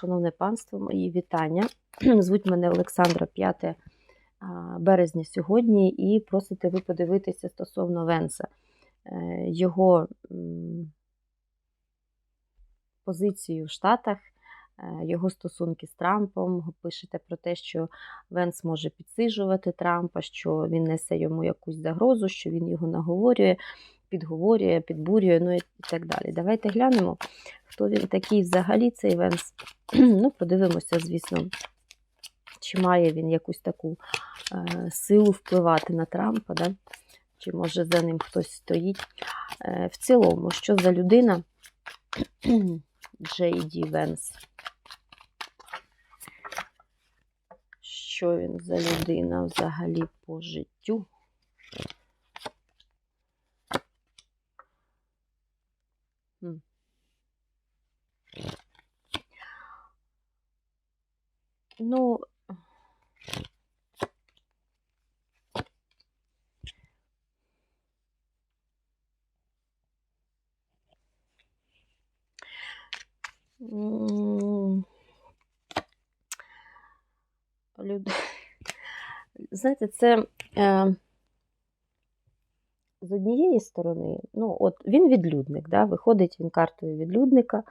Шановне панство, мої вітання. Звуть мене Олександра 5 березня сьогодні, і просите ви подивитися стосовно Венса. Е, Його позицію в Штатах, е, його стосунки з Трампом. Пишете про те, що Венс може підсижувати Трампа, що він несе йому якусь загрозу, що він його наговорює, підговорює, підбурює, ну і так далі. Давайте глянемо, хто він такий взагалі, цей Венс. Ну, подивимося, звісно, чи має він якусь таку е, силу впливати на Трампа, да? чи може за ним хтось стоїть. Е, в цілому, що за людина Джей Ді Венс? Що він за людина взагалі по життю? Хм. Ну, люд... знаєте, це е, з однієї сторони, ну, от він відлюдник, да, виходить він картою відлюдника.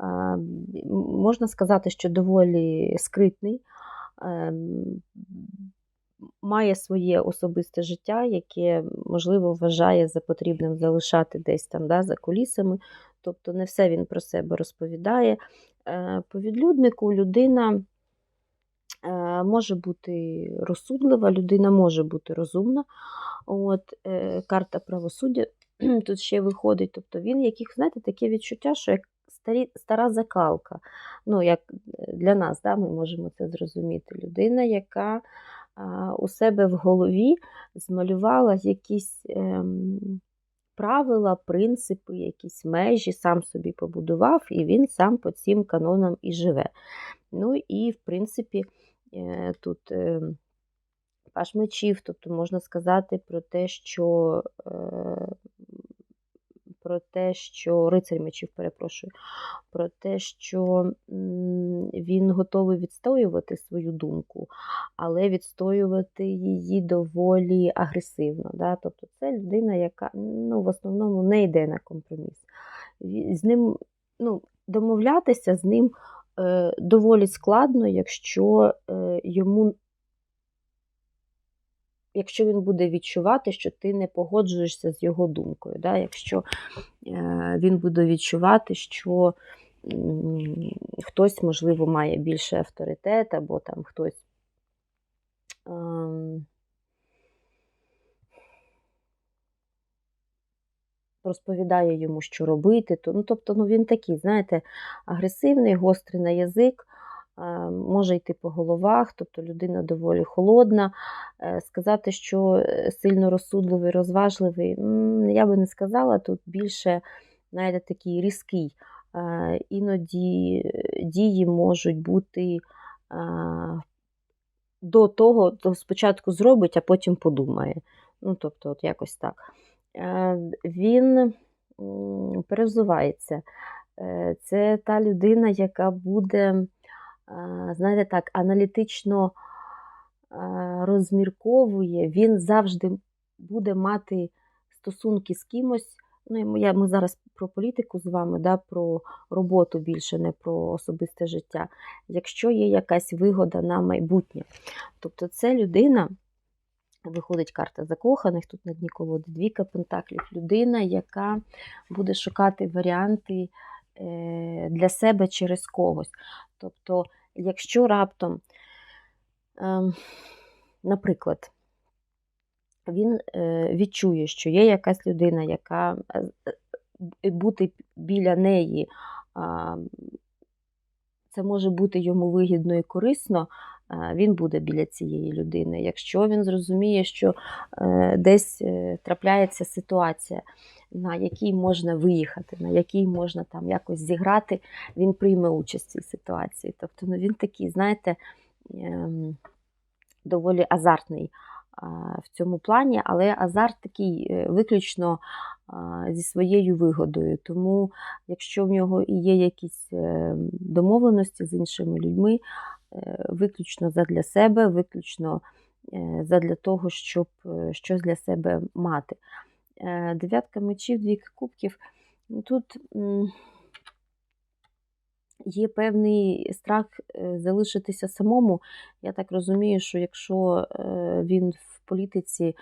Е, м, можна сказати, що доволі скритний. Е, має своє особисте життя, яке, можливо, вважає за потрібним залишати десь там да, за кулісами. Тобто не все він про себе розповідає. Е, По відлюднику людина е, може бути розсудлива, людина може бути розумна. От, е, Карта правосуддя тут ще виходить. Тобто він, яких, знаєте, таке відчуття, що як старі, стара закалка. Ну, як для нас, да, ми можемо це зрозуміти. Людина, яка а, у себе в голові змалювала якісь ем, правила, принципи, якісь межі, сам собі побудував, і він сам по цим канонам і живе. Ну і, в принципі, е, тут. Е, Паш мечів, тобто можна сказати про те, що е, про те, що рицарь мечів, перепрошую, про те, що він готовий відстоювати свою думку, але відстоювати її доволі агресивно. Да? Тобто це людина, яка ну, в основному не йде на компроміс. З ним ну, домовлятися з ним е, доволі складно, якщо е, йому якщо він буде відчувати, що ти не погоджуєшся з його думкою. Да? Якщо е, він буде відчувати, що хтось, можливо, має більше авторитет, або там хтось. ем, Розповідає йому, що робити. Ну, тобто, ну, він такий, знаєте, агресивний, гострий на язик, може йти по головах, тобто людина доволі холодна. Е, Сказати, що е, сильно розсудливий, розважливий, я би не сказала, тут більше, знаєте, такий різкий. Е, Іноді е, дії можуть бути е, до того, то спочатку зробить, а потім подумає. Ну, тобто, от якось так. Е, Він перевзувається. Е, Це та людина, яка буде, е, знаєте так, аналітично е, розмірковує, він завжди буде мати стосунки з кимось. Ну, я, ми зараз про політику з вами, да, про роботу більше, не про особисте життя. Якщо є якась вигода на майбутнє. Тобто це людина, виходить карта закоханих, тут на дні колоди двійка пентаклів. Людина, яка буде шукати варіанти е, для себе через когось. Тобто, якщо раптом, ем, наприклад, він е, відчує, що є якась людина, яка е, е, бути біля неї, це може бути йому вигідно і корисно, він буде біля цієї людини. Якщо він зрозуміє, що е, десь е, трапляється ситуація, на якій можна виїхати, на якій можна там якось зіграти, він прийме участь в цій ситуації. Тобто ну, він такий, знаєте, ем, доволі азартний в цьому плані, але азарт такий е, виключно зі своєю вигодою. Тому, якщо в нього і є якісь е, домовленості з іншими людьми, виключно задля себе, виключно е, задля того, щоб е, щось для себе мати. Е, Дев'ятка мечів, двійка кубків. Ну, Тут є певний страх е, залишитися самому. Я так розумію, що якщо е, він в політиці е,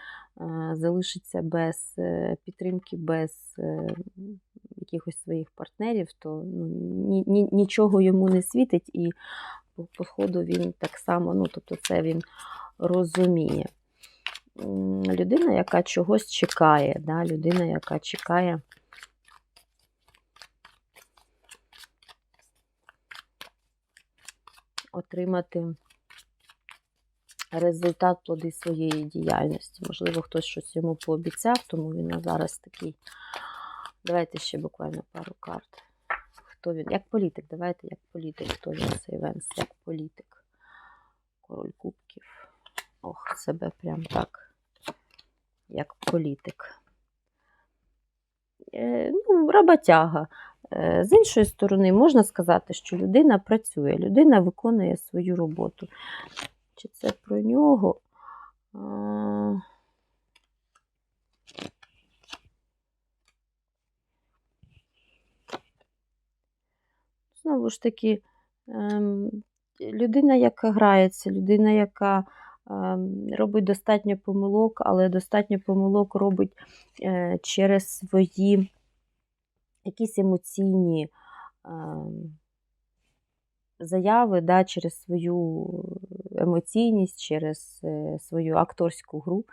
залишиться без е, підтримки, без е, якихось своїх партнерів, то ну, ні, ні, нічого йому не світить, і по, ходу він так само, ну, тобто це він розуміє. Людина, яка чогось чекає, да, людина, яка чекає. Отримати результат плоди своєї діяльності. Можливо, хтось щось йому пообіцяв, тому він зараз такий. Давайте ще буквально пару карт. Хто він? Як політик, давайте як політик, хто він цей Венс, як політик. Король кубків. Ох, себе прям так, як політик. Е, ну, роботяга. Е, З іншої сторони, можна сказати, що людина працює, людина виконує свою роботу. Чи це про нього? А, Знову ж таки, ем, людина, яка грається, людина, яка ем, робить достатньо помилок, але достатньо помилок робить е, через свої якісь емоційні ем, заяви, да, через свою емоційність, через е, свою акторську гру.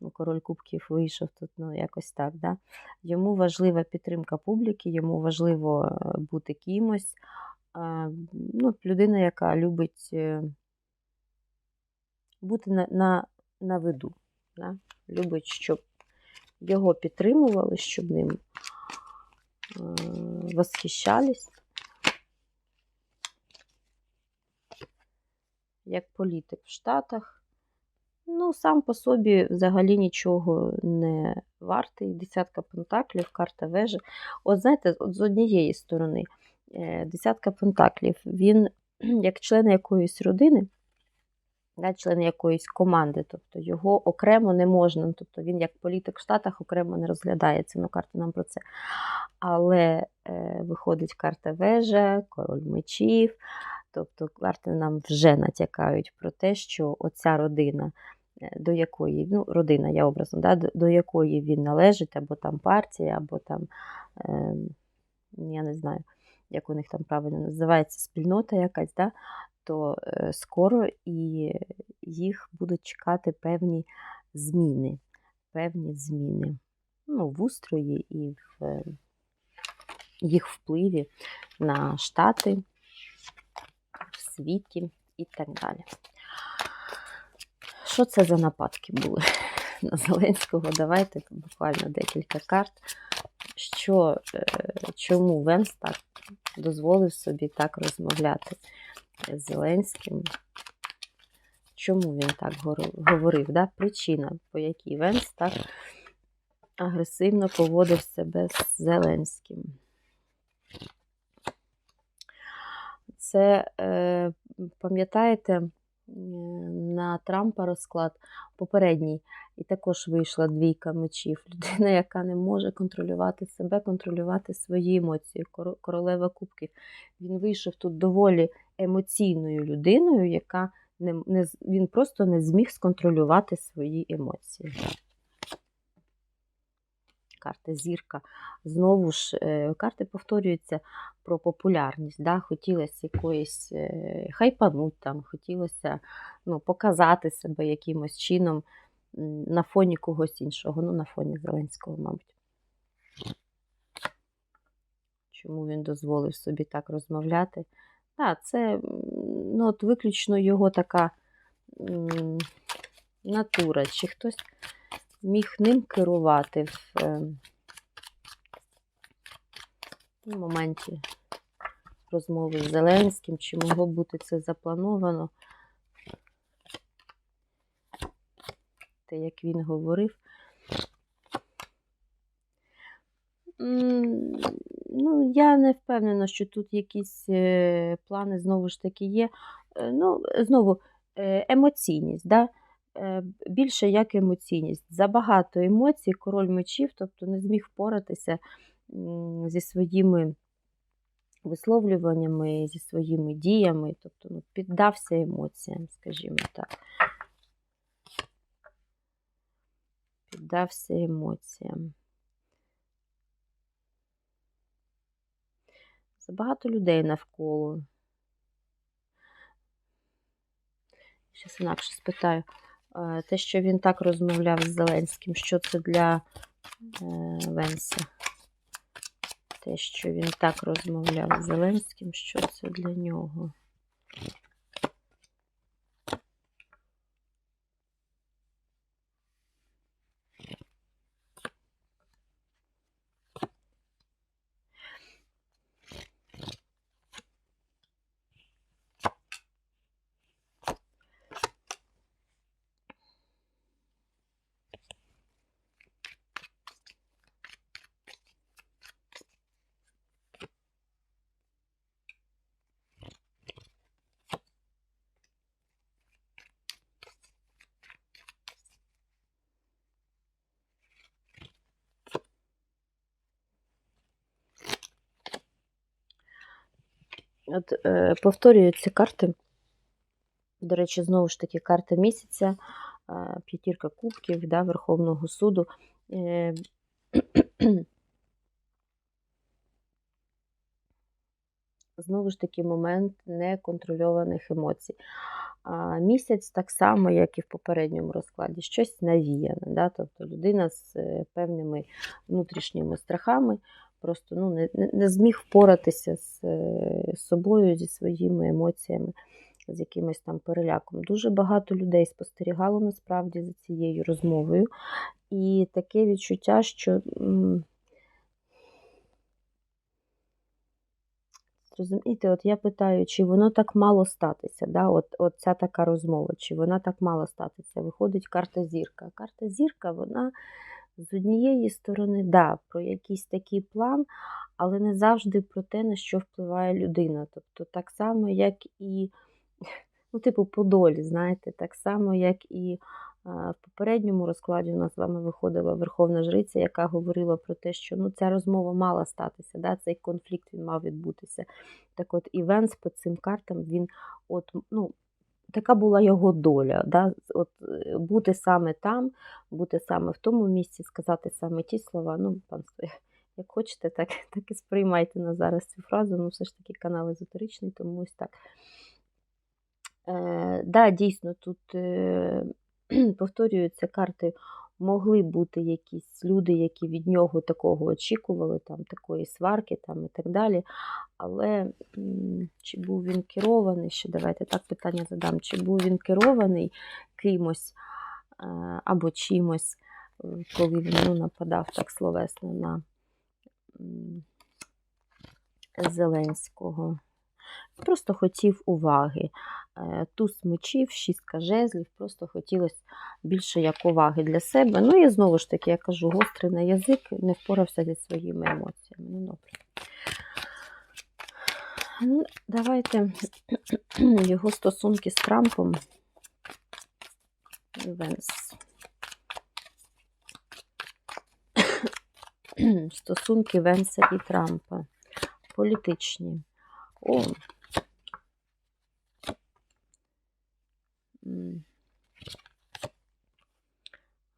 Ну, Король Кубків вийшов тут, ну, якось так. Да? Йому важлива підтримка публіки, йому важливо е, бути кимось. Ну, людина, яка любить е, бути на, на, на виду. Да? Любить, щоб його підтримували, щоб ним е, восхищались. Як політик в Штатах. Ну, сам по собі взагалі нічого не вартий. Десятка пентаклів, карта вежі. От знаєте, от з однієї сторони, е, десятка пентаклів, він як член якоїсь родини, да, член якоїсь команди, тобто його окремо не можна. Тобто він як політик в Штатах окремо не розглядається. Ну, карта нам про це. Але е, виходить карта вежа, король мечів. Тобто карти нам вже натякають про те, що оця родина, до якої, ну, родина, я образно, да, до, до якої він належить, або там партія, або там, е, я не знаю, як у них там правильно називається, спільнота якась, да, то е, скоро і їх будуть чекати певні зміни. Певні зміни ну, в устрої і в е, їх впливі на Штати в світі і так далі. Що це за нападки були на Зеленського? Давайте буквально декілька карт. Що, е, Чому Венс так дозволив собі так розмовляти з Зеленським? Чому він так говорив? Да? Причина, по якій Венс так агресивно поводив себе з Зеленським. Це, е, пам'ятаєте, на Трампа розклад попередній, і також вийшла двійка мечів. Людина, яка не може контролювати себе, контролювати свої емоції. Коро- Королева Кубків. Він вийшов тут доволі емоційною людиною, яка не, не, він просто не зміг сконтролювати свої емоції. Карта зірка. Знову ж, е, карти повторюються про популярність. Да? Хотілося якоїсь е, хайпануть, там, хотілося ну, показати себе якимось чином на фоні когось іншого, ну, на фоні Зеленського, мабуть. Чому він дозволив собі так розмовляти? Так, це ну, от виключно його така м, натура, чи хтось міг ним керувати в, е, в моменті розмови з Зеленським, чи могло бути це заплановано. Те, як він говорив. Ну, я не впевнена, що тут якісь е, плани знову ж таки є. Е, Ну, знову, е, емоційність, да? Більше як емоційність. Забагато емоцій, король мечів, тобто не зміг впоратися зі своїми висловлюваннями, зі своїми діями, тобто ну, піддався емоціям, скажімо так. Піддався емоціям. Забагато людей навколо. Щас інакше спитаю. Те, що він так розмовляв з Зеленським, що це для е, Венса? Те, що він так розмовляв з Зеленським, що це для нього? От е, повторюються карти. До речі, знову ж таки, карта місяця, е, п'ятірка кубків да, Верховного суду. Е, знову ж таки, момент неконтрольованих емоцій. А місяць так само, як і в попередньому розкладі, щось навіяне. Да? Тобто людина з е, певними внутрішніми страхами просто ну, не, не- зміг впоратися з е, собою, зі своїми емоціями, з якимось там переляком. Дуже багато людей спостерігало насправді за цією розмовою. І таке відчуття, що. Розумієте, от я питаю, чи воно так мало статися, да? от, от ця така розмова, чи вона так мало статися. Виходить карта зірка. Карта зірка, вона з однієї сторони, да, про якийсь такий план, але не завжди про те, на що впливає людина. Тобто так само, як і, ну, типу, по долі, знаєте, так само, як і в попередньому розкладі у нас з вами виходила Верховна Жриця, яка говорила про те, що ну, ця розмова мала статися, да, цей конфлікт він мав відбутися. Так от Івенс по цим картам, він от, ну, така була його доля. Да? От, е, бути саме там, бути саме в тому місці, сказати саме ті слова. Ну, панство, як хочете, так, так і сприймайте на зараз цю фразу. Ну, все ж таки канал езотеричний, тому ось так. Е, да, дійсно, тут е, повторюються карти. Могли бути якісь люди, які від нього такого очікували, там, такої сварки там, і так далі. Але чи був він керований, ще давайте так питання задам, чи був він керований кимось е, або чимось, е, коли він ну, нападав так словесно на Зеленського. Просто хотів уваги. Е, Туз мечів, шістка жезлів, просто хотілося більше як уваги для себе. Ну і знову ж таки, я кажу, гострий на язик, не впорався зі своїми емоціями. Ну, добре. Ну, давайте його стосунки з Трампом. Венс. Стосунки Венса і Трампа. Політичні. О.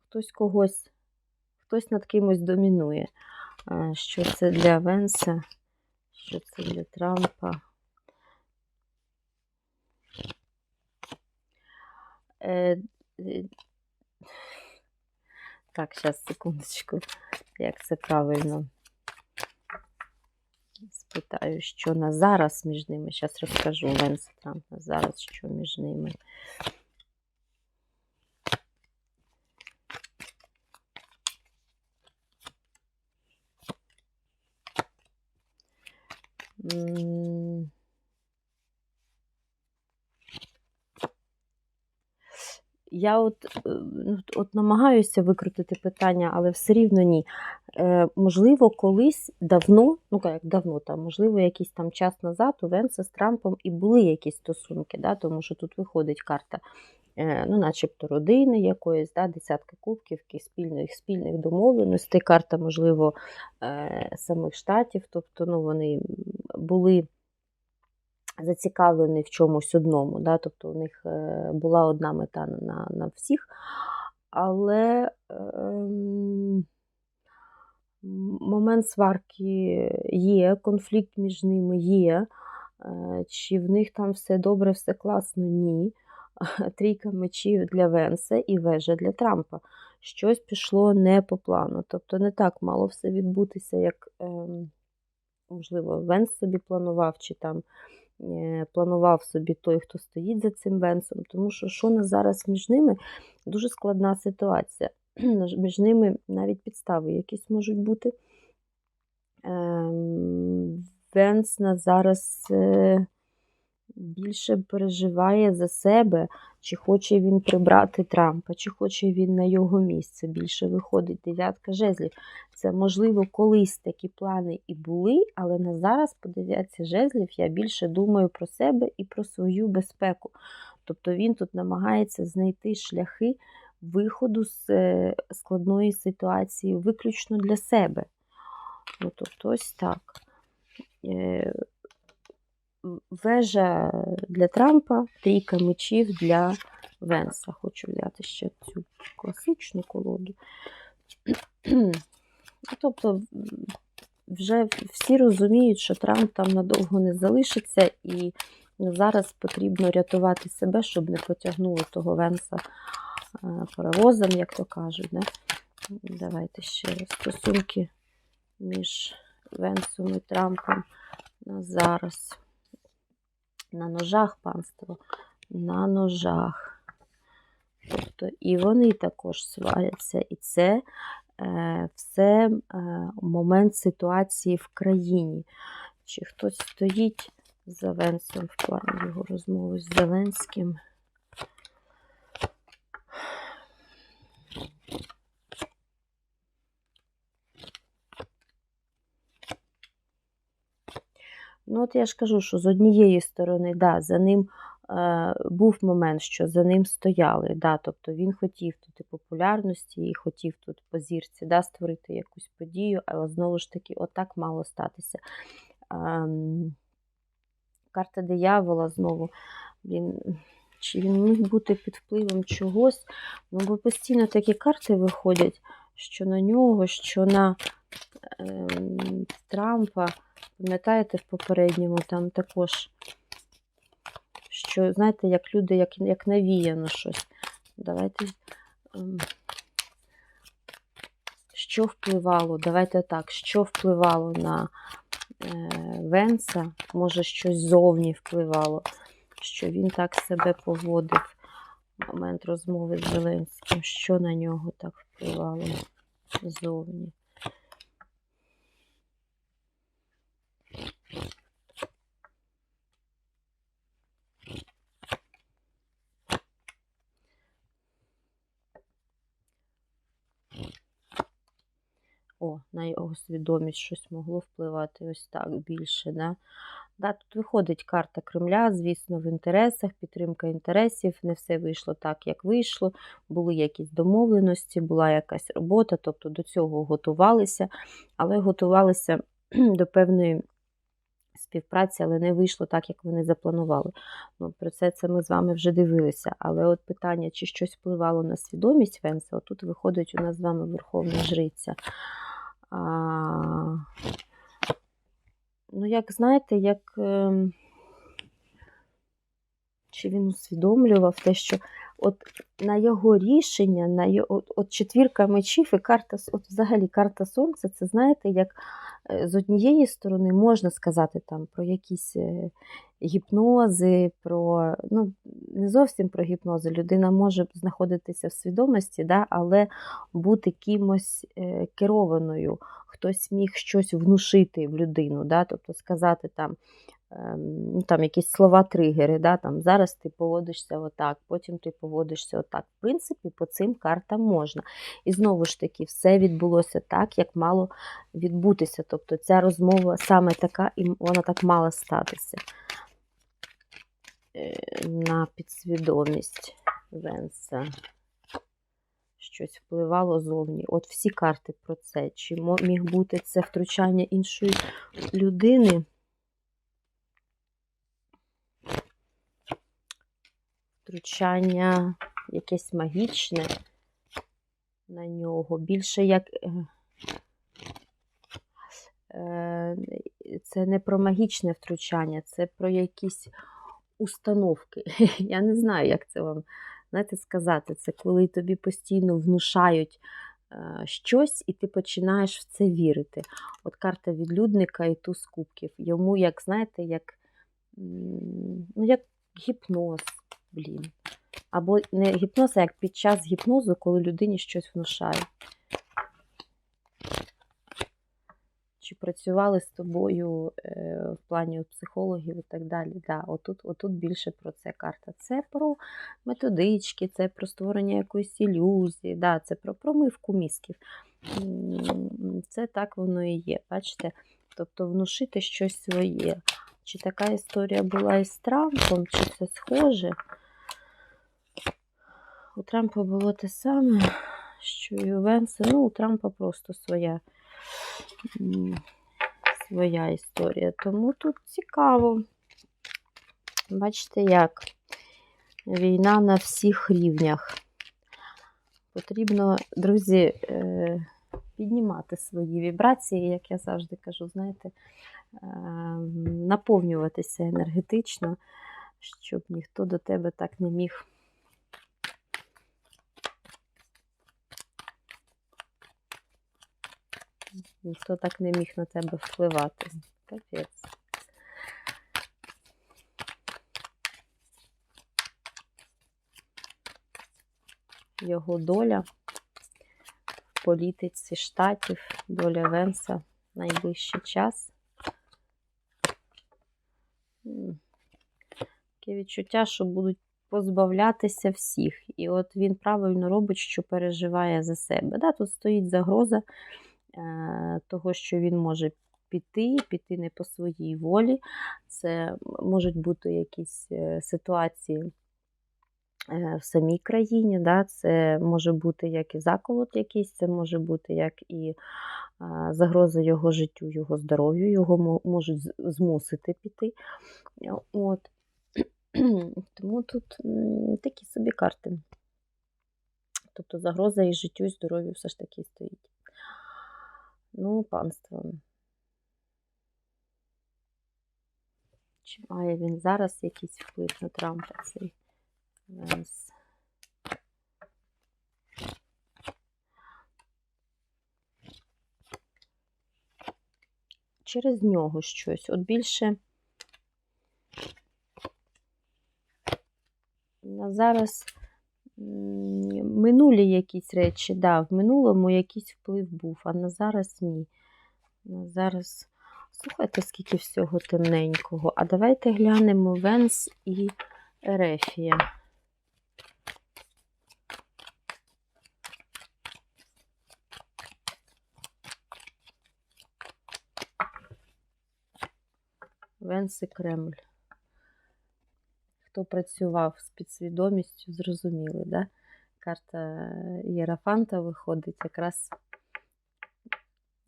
Хтось когось, хтось над кимось домінує. Що це для Венса, що це для Трампа. Е, е, Так, зараз, секундочку, як це правильно. Спитаю, що на зараз між ними. Зараз розкажу Венс і Трамп на зараз, що між ними. М, Я от, е, ну, от намагаюся викрутити питання, але все рівно ні. е, можливо, колись давно, ну як давно, там, можливо, якийсь там час назад у Венса з Трампом і були якісь стосунки, да, тому що тут виходить карта, е, ну, начебто родини якоїсь, да, десятка кубків, спільних, спільних домовленостей, карта, можливо, е, самих штатів, тобто ну, вони були зацікавлені в чомусь одному, да, тобто у них е, була одна мета на, на всіх, але. Е, момент сварки є, конфлікт між ними є. Е, чи в них там все добре, все класно? Ні. Трійка мечів для Венса і вежа для Трампа. Щось пішло не по плану. Тобто не так мало все відбутися, як, ем, можливо, Венс собі планував, чи там планував собі той, хто стоїть за цим Венсом. Тому що що на зараз між ними дуже складна ситуація. між ними навіть підстави якісь можуть бути. Ем, Венс на зараз е, більше переживає за себе, чи хоче він прибрати Трампа, чи хоче він на його місце. Більше виходить дев'ятка жезлів. Це, можливо, колись такі плани і були, але на зараз, по дев'ятці жезлів, я більше думаю про себе і про свою безпеку. Тобто він тут намагається знайти шляхи виходу з е, складної ситуації виключно для себе. Ну, Тобто ось так. Е, вежа для Трампа, трійка мечів для Венса. Хочу взяти ще цю класичну колоду. Тобто, вже всі розуміють, що Трамп там надовго не залишиться, і зараз потрібно рятувати себе, щоб не потягнуло того Венса паровозом, як то кажуть. Да? Давайте ще раз стосунки між Венсом і Трампом на зараз. На ножах панство, на ножах. Тобто і вони також сваряться. І це е, все е, момент ситуації в країні. Чи хтось стоїть за Венсом в плані його розмови з Зеленським? Ну, от я ж кажу, що з однієї сторони, да, за ним е, був момент, що за ним стояли. Да, Тобто він хотів тут і популярності, і хотів тут по зірці да, створити якусь подію, але знову ж таки, отак мало статися. Е, карта диявола знову. Він, чи він міг бути під впливом чогось? Ну, бо постійно такі карти виходять, що на нього, що на е, Трампа. Пам'ятаєте, в попередньому там також, що, знаєте, як люди, як як навіяно щось. Давайте. Ем, що впливало? Давайте так, що впливало на е, Венса, може, щось зовні впливало, що він так себе поводив в момент розмови з Зеленським, що на нього так впливало зовні. О, на його свідомість щось могло впливати ось так більше. Да? Да, Тут виходить карта Кремля, звісно, в інтересах, підтримка інтересів. Не все вийшло так, як вийшло. Були якісь домовленості, була якась робота, тобто до цього готувалися, але готувалися до певної співпраці, але не вийшло так, як вони запланували. Ну, Про це це ми з вами вже дивилися. Але от питання, чи щось впливало на свідомість Венса, отут виходить у нас з вами Верховна Жриця. А, Ну, як знаєте, як. Ем, чи він усвідомлював те, що от на його рішення, на його, от, от четвірка мечів і карта, от взагалі карта Сонця, це знаєте, як з однієї сторони можна сказати там про якісь е, гіпнози, про ну, не зовсім про гіпнози. Людина може знаходитися в свідомості, да, але бути кимось е, керованою. Хтось міг щось внушити в людину, да, тобто сказати там там якісь слова-тригери, да, там, зараз ти поводишся отак, потім ти поводишся отак. В принципі, по цим картам можна. І знову ж таки, все відбулося так, як мало відбутися. Тобто ця розмова саме така, і вона так мала статися Е, на підсвідомість Венса. Щось впливало зовні. От всі карти про це. Чи міг бути це втручання іншої людини? Втручання якесь магічне на нього. Більше як. е, е, Це не про магічне втручання, це про якісь установки. Я не знаю, як це вам знаєте, сказати. Це коли тобі постійно внушають е, щось, і ти починаєш в це вірити. От карта відлюдника і туз кубків. Йому, як знаєте, як, ну, як гіпноз, блін. Або не гіпноз, а як під час гіпнозу, коли людині щось внушає. Чи працювали з тобою е, в плані психологів і так далі. Да, отут, отут більше про це карта. Це про методички, це про створення якоїсь ілюзії, да, це про промивку мізків. Це так воно і є. Бачите? Тобто внушити щось своє. Чи така історія була із Трампом, чи це схоже? У Трампа було те саме, що і у Венса. Ну, у Трампа просто своя, своя історія. Тому тут цікаво. Бачите, як війна на всіх рівнях. Потрібно, друзі, е, піднімати свої вібрації, як я завжди кажу, знаєте, е, наповнюватися енергетично, щоб ніхто до тебе так не міг. Ніхто так не міг на тебе впливати. Капець. Його доля в політиці штатів, доля Венса найближчий час. Таке відчуття, що будуть позбавлятися всіх. І от він правильно робить, що переживає за себе. Да, тут стоїть загроза того, що він може піти, піти не по своїй волі. Це можуть бути якісь е, ситуації е, в самій країні. Да? Це може бути як і заколот якийсь, це може бути як і загроза його життю, його здоров'ю, його можуть змусити піти. От. Тому тут такі собі карти. Тобто загроза і життю, і здоров'ю все ж таки стоїть. Ну, панство. Чи має він зараз якийсь вплив на Трампа цей Венс? Через нього щось. От більше на зараз минулі якісь речі, да, в минулому якийсь вплив був, а на зараз ні. На зараз. Слухайте, скільки всього темненького. А давайте глянемо Венс і Ерефія. Венс і Кремль. Хто працював з підсвідомістю, зрозуміли, да? Карта Єрафанта виходить якраз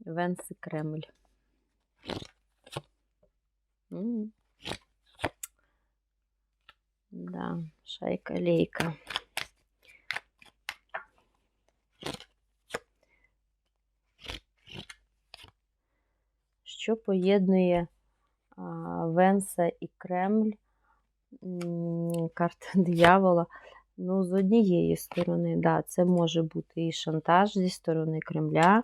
Венс і Кремль. М. Да, шайка-лейка. Що поєднує а, Венса і Кремль? Карта диявола. Ну, з однієї сторони, да, це може бути і шантаж зі сторони Кремля.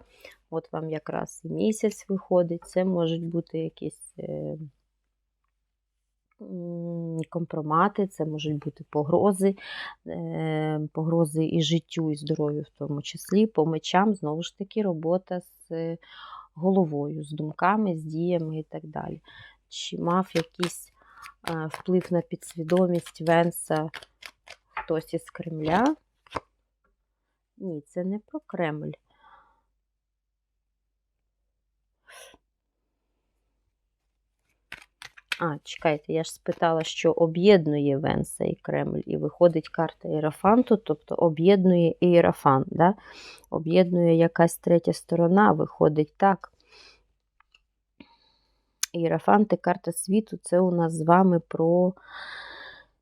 От вам якраз і місяць виходить. Це можуть бути якісь е, компромати, це можуть бути погрози, е, погрози і життю, і здоров'ю в тому числі. По мечам, знову ж таки, робота з головою, з думками, з діями і так далі. чи мав якийсь е, вплив на підсвідомість Венса хтось із Кремля. Ні, це не про Кремль. А, чекайте, я ж спитала, що об'єднує Венса і Кремль, і виходить карта Іерафанту, тобто об'єднує Іерафант, да? об'єднує якась третя сторона, виходить так. Іерафанти, карта світу це у нас з вами про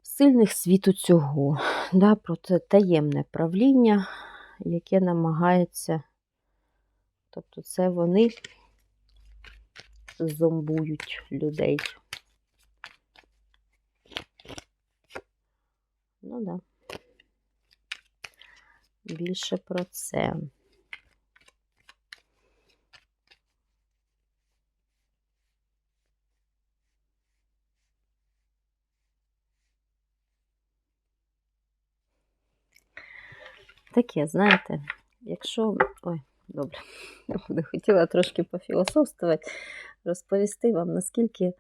сильних світу цього, да? про це таємне правління, яке намагається, тобто це вони зомбують людей. Ну да. Більше про це. Таке, знаєте, якщо. Ой, добре, я хотіла трошки пофілософствувати, розповісти вам, наскільки е,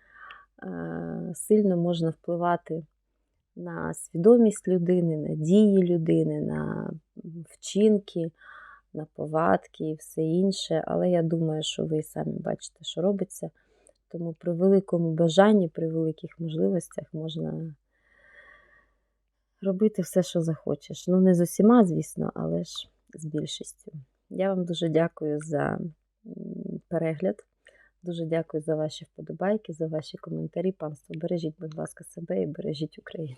сильно можна впливати на свідомість людини, на дії людини, на вчинки, на повадки і все інше. Але я думаю, що ви самі бачите, що робиться. Тому при великому бажанні, при великих можливостях можна робити все, що захочеш. Ну, не з усіма, звісно, але ж з більшістю. Я вам дуже дякую за перегляд. Дуже дякую за ваші вподобайки, за ваші коментарі. Панство, бережіть, будь ласка, себе і бережіть Україну.